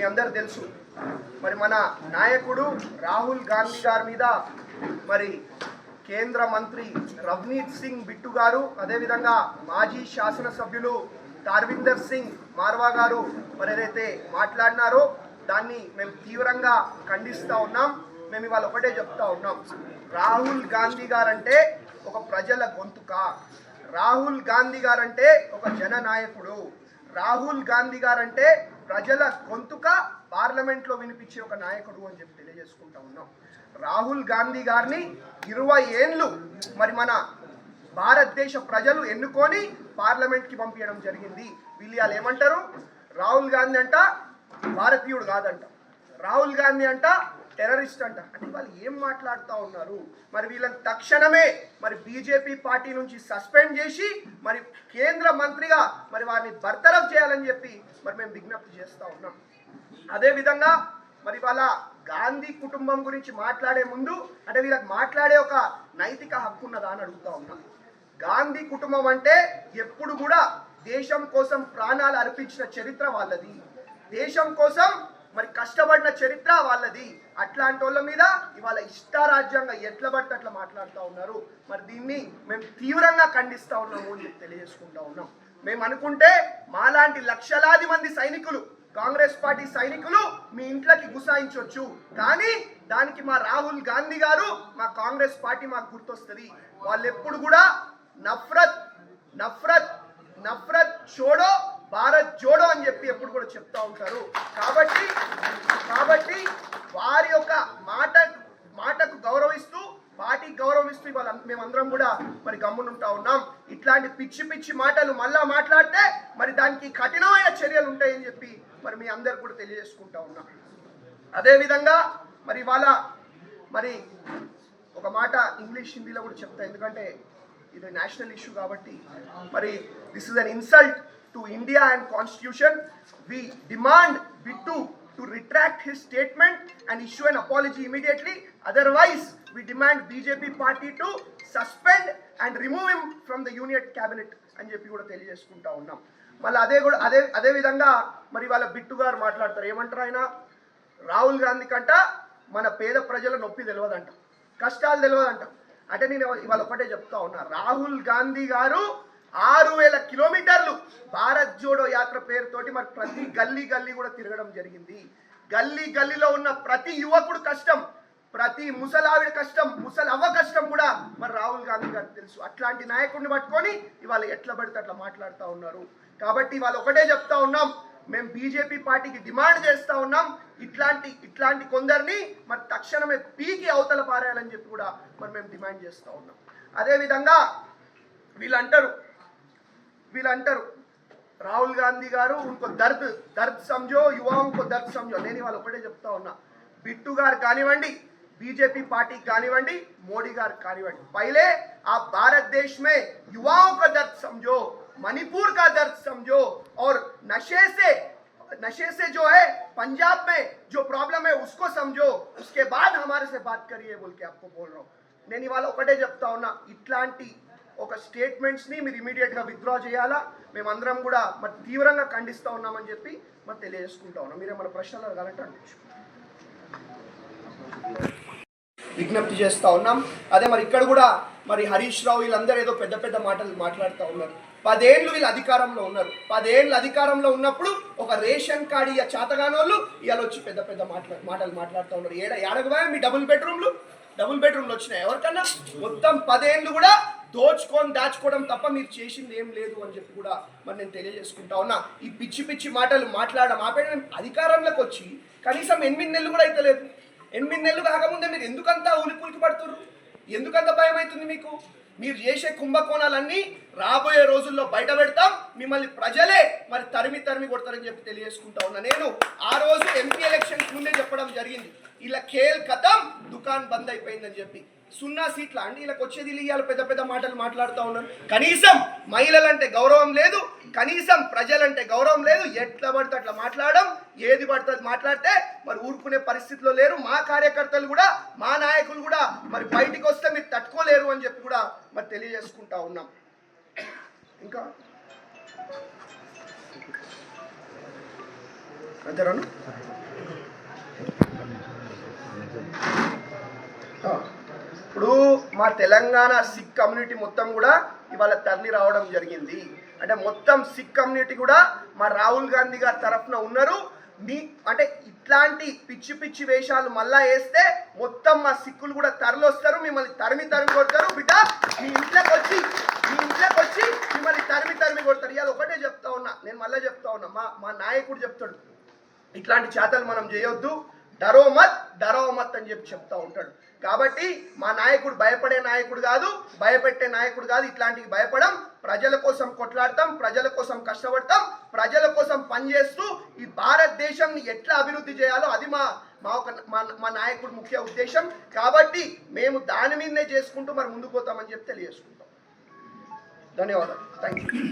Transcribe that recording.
మీ అందరు తెలుసు. మరి మన నాయకుడు రాహుల్ గాంధీ గారి మీద మరి కేంద్ర మంత్రి రవ్నీత్ సింగ్ బిట్టు గారు అదేవిధంగా మాజీ శాసనసభ్యులు తార్విందర్ సింగ్ మార్వా గారు మరి ఏదైతే మాట్లాడినారో దాన్ని మేము తీవ్రంగా ఖండిస్తూ ఉన్నాం. మేము ఇవాళ ఒకటే చెప్తా ఉన్నాం. రాహుల్ గాంధీ గారంటే ఒక ప్రజల గొంతుక. రాహుల్ గాంధీ గారంటే ఒక జననాయకుడు. రాహుల్ గాంధీ గారంటే ప్రజల గొంతుక పార్లమెంట్లో వినిపించే ఒక నాయకుడు అని చెప్పి తెలియజేసుకుంటా ఉన్నాం. రాహుల్ గాంధీ గారిని ఇరవై ఏళ్ళు మరి మన భారతదేశ ప్రజలు ఎన్నుకొని పార్లమెంట్కి పంపించడం జరిగింది. వీళ్ళు ఏమంటారు? రాహుల్ గాంధీ అంట భారతీయుడు కాదంట. రాహుల్ గాంధీ అంట టెర్రరిస్ట్ అంట. అంటే వాళ్ళు ఏం మాట్లాడుతూ ఉన్నారు? మరి వీళ్ళని తక్షణమే మరి బీజేపీ పార్టీ నుంచి సస్పెండ్ చేసి మరి కేంద్ర మంత్రిగా మరి వారిని బర్తరఫ్ చేయాలని చెప్పి మరి మేము విజ్ఞప్తి చేస్తూ ఉన్నాం. అదేవిధంగా మరి వాళ్ళ గాంధీ కుటుంబం గురించి మాట్లాడే ముందు అంటే వీళ్ళకి మాట్లాడే ఒక నైతిక హక్కు ఉన్నదా అని అడుగుతా ఉన్నాం. గాంధీ కుటుంబం అంటే ఎప్పుడు కూడా దేశం కోసం ప్రాణాలు అర్పించిన చరిత్ర వాళ్ళది. దేశం కోసం మరి కష్టపడిన చరిత్ర వాళ్ళది. అట్లాంటి వాళ్ళ మీద ఇవాళ ఇష్టారాజ్యంగా ఎట్లా పడితే అట్లా మాట్లాడుతూ ఉన్నారు. మరి దీన్ని మేము తీవ్రంగా ఖండిస్తూ ఉన్నాము అని చెప్పి తెలియజేసుకుంటా ఉన్నాం. మేము అనుకుంటే మాలాంటి లక్షలాది మంది సైనికులు కాంగ్రెస్ పార్టీ సైనికులు మీ ఇంట్లోకి గుసాయించవచ్చు కానీ దానికి మా రాహుల్ గాంధీ గారు మా కాంగ్రెస్ పార్టీ మాకు గుర్తొస్తుంది. వాళ్ళు ఎప్పుడు కూడా నఫరత్ నఫరత్ నఫరత్ చోడో భారత్ జోడో అని చెప్పి ఎప్పుడు కూడా చెప్తా ఉంటారు. కాబట్టి కాబట్టి వారి యొక్క మాట మాటకు గౌరవిస్తూ పార్టీకి గౌరవిస్తూ ఇవాళ మేమందరం కూడా మరి గమ్మునుంటా ఉన్నాం. ఇట్లాంటి పిచ్చి పిచ్చి మాటలు మళ్ళా మాట్లాడితే మరి దానికి కఠినమైన చర్యలు ఉంటాయని చెప్పి మరి మీ అందరు కూడా తెలియజేసుకుంటా ఉన్నాం. అదేవిధంగా మరి ఇవాళ మరి ఒక మాట ఇంగ్లీష్ హిందీలో కూడా చెప్తా ఎందుకంటే ఇది నేషనల్ ఇష్యూ కాబట్టి మరి this is an insult to India and constitution we demand Bittu to retract his statement and issue an apology immediately otherwise we demand BJP party to suspend and remove him from the union cabinet అని చెప్పి కూడా తెలియజేసుకుంటా ఉన్నాం. మళ్ళీ అదే కూడా అదే అదే విధంగా మరి వాళ్ళ బిట్టు గారు మాట్లాడతారు. ఏమంటారు ఆయన? రాహుల్ గాంధీ కంట మన పేద ప్రజల నొప్పి తెలియదంట కష్టాలు తెలియదంట అంటే నేను ఇవాళ ఒకటే చెప్తా ఉన్నా. రాహుల్ గాంధీ గారు ఆరు వేల కిలోమీటర్లు భారత్ జోడో యాత్ర పేరుతోటి మరి ప్రతి గల్లీ గల్లీ కూడా తిరగడం జరిగింది. గల్లీ గల్లీలో ఉన్న ప్రతి యువకుడు కష్టం ప్రతి ముసలావిడ కష్టం ముసలవ్వ కష్టం కూడా మరి రాహుల్ గాంధీ గారికి తెలుసు. అట్లాంటి నాయకుడిని పట్టుకొని ఇవాళ ఎట్లా పడితే అట్లా మాట్లాడుతూ ఉన్నారు. కాబట్టి ఇవాళ ఒకటే చెప్తా ఉన్నాం. మేము బీజేపీ పార్టీకి డిమాండ్ చేస్తా ఉన్నాం. ఇట్లాంటి ఇట్లాంటి కొందరిని మరి తక్షణమే పీకి అవతల పారేయాలని చెప్పి కూడా మరి మేము డిమాండ్ చేస్తూ ఉన్నాం. అదేవిధంగా వీళ్ళంటారు వీళ్ళంటారు రాహుల్ గాంధీ గారు ఇంకో దర్ద్ దర్ద్ సంజో యువా ఇంకో దర్ద్ సంజో నేను ఇవాళ ఒకటే చెప్తా ఉన్నా. బిట్టు గారు కానివ్వండి బీజేపీ పార్టీకి కానివ్వండి మోడీ గారు కానివ్వండి. పైలే ఆ భారతదేశమే యువా ఒక దర్ద్ సంజో मणिपुर का दर्द समझो और नशे से नशे से जो है पंजाब में जो प्रॉब्लम है उसको समझो उसके बाद हमारे से बात करिए बोल के आपको बोल रहा हूँ నేను ఇవాళ ఒకటే చెప్తా ఉన్నా ఇట్లాంటి ఒక స్టేట్మెంట్స్ని మీరు ఇమీడియట్గా విత్డ్రా చేయాలా మేమందరం కూడా మరి తీవ్రంగా ఖండిస్తూ ఉన్నామని చెప్పి మరి తెలియజేసుకుంటా ఉన్నాం మీరేమైనా ప్రశ్నలు అడగాలంటే అడగచ్చు విజ్ఞప్తి చేస్తూ ఉన్నాం. అదే మరి ఇక్కడ కూడా మరి హరీష్ రావు వీళ్ళందరూ ఏదో పెద్ద పెద్ద మాటలు మాట్లాడుతూ ఉన్నారు. పదేళ్ళు వీళ్ళు అధికారంలో ఉన్నారు. పదేళ్ళు అధికారంలో ఉన్నప్పుడు ఒక రేషన్ కార్డు ఇక చేతగానోళ్ళు ఇవాళ వచ్చి పెద్ద పెద్ద మాటలు మాటలు మాట్లాడుతూ ఉన్నారు. ఏడ ఏడగవా మీ డబుల్ బెడ్రూమ్లు? డబుల్ బెడ్రూమ్లు వచ్చినాయి ఎవరికన్నా? మొత్తం పదేళ్ళు కూడా దోచుకొని దాచుకోవడం తప్ప మీరు చేసింది ఏం లేదు అని చెప్పి కూడా మరి నేను తెలియజేసుకుంటా ఉన్నా. ఈ పిచ్చి పిచ్చి మాటలు మాట్లాడడం ఆపేట అధికారంలోకి వచ్చి కనీసం ఎనిమిది నెలలు కూడా అయితే లేదు ఎనిమిది నెలలు కాకముందే మీరు ఎందుకంతా ఉలిపులికి ఉలికి ఎందుకంత భయం అవుతుంది మీకు? మీరు చేసే కుంభకోణాలన్నీ రాబోయే రోజుల్లో బయట పెడతాం. మిమ్మల్ని ప్రజలే మరి తరిమి తరిమి కొడతారని చెప్పి తెలియజేసుకుంటా ఉన్నా. నేను ఆ రోజు ఎంపీ ఎలక్షన్స్ ముందే చెప్పడం జరిగింది. ఇలా కేల్ కథం దుకాన్ బంద్ అయిపోయిందని చెప్పి. సున్నా సీట్ల. అండి వీళ్ళకి వచ్చేది ఇవాళ పెద్ద పెద్ద మాటలు మాట్లాడుతూ ఉన్నారు. కనీసం మహిళలంటే గౌరవం లేదు కనీసం ప్రజలంటే గౌరవం లేదు. ఎట్లా పడితే అట్లా మాట్లాడడం ఏది పడుతుంది మాట్లాడితే మరి ఊరుకునే పరిస్థితిలో లేరు. మా కార్యకర్తలు కూడా మా నాయకులు కూడా మరి బయటికి వస్తే మీరు తట్టుకోలేరు అని చెప్పి కూడా మరి తెలియజేసుకుంటా ఉన్నాం. ఇంకా? అంతేరాను ఇప్పుడు మా తెలంగాణ సిక్ కమ్యూనిటీ మొత్తం కూడా ఇవాళ తరలి రావడం జరిగింది. అంటే మొత్తం సిక్ కమ్యూనిటీ కూడా మా రాహుల్ గాంధీ గారి తరఫున ఉన్నారు. మీ అంటే ఇట్లాంటి పిచ్చి పిచ్చి వేషాలు మళ్ళా వేస్తే మొత్తం మా సిక్కులు కూడా తరలి వస్తారు మిమ్మల్ని తరిమి తరిమి కొడతారు. బిడ్డ మీ ఇంట్లోకి వచ్చి మీ ఇంట్లోకి వచ్చి మిమ్మల్ని తరిమి తరిమి కొడతారు. ఇవాళ ఒకటే చెప్తా ఉన్నా నేను మళ్ళీ చెప్తా ఉన్నా. మా మా నాయకుడు చెప్తాడు ఇట్లాంటి చేతలు మనం చేయొద్దు. డరో మత్ డరో మత్ అని చెప్పి చెప్తా ఉంటాడు. కాబట్టి మా నాయకుడు భయపడే నాయకుడు కాదు భయపెట్టే నాయకుడు కాదు ఇట్లాంటివి భయపడం. ప్రజల కోసం కొట్లాడతాం ప్రజల కోసం కష్టపడతాం ప్రజల కోసం పనిచేస్తూ ఈ భారతదేశంని ఎట్లా అభివృద్ధి చేయాలో అది మా మా ఒక మా నాయకుడు ముఖ్య ఉద్దేశం. కాబట్టి మేము దాని మీదనే చేసుకుంటూ మరి ముందుకు పోతామని చెప్పి తెలియజేసుకుంటాం. ధన్యవాదాలు. Thank you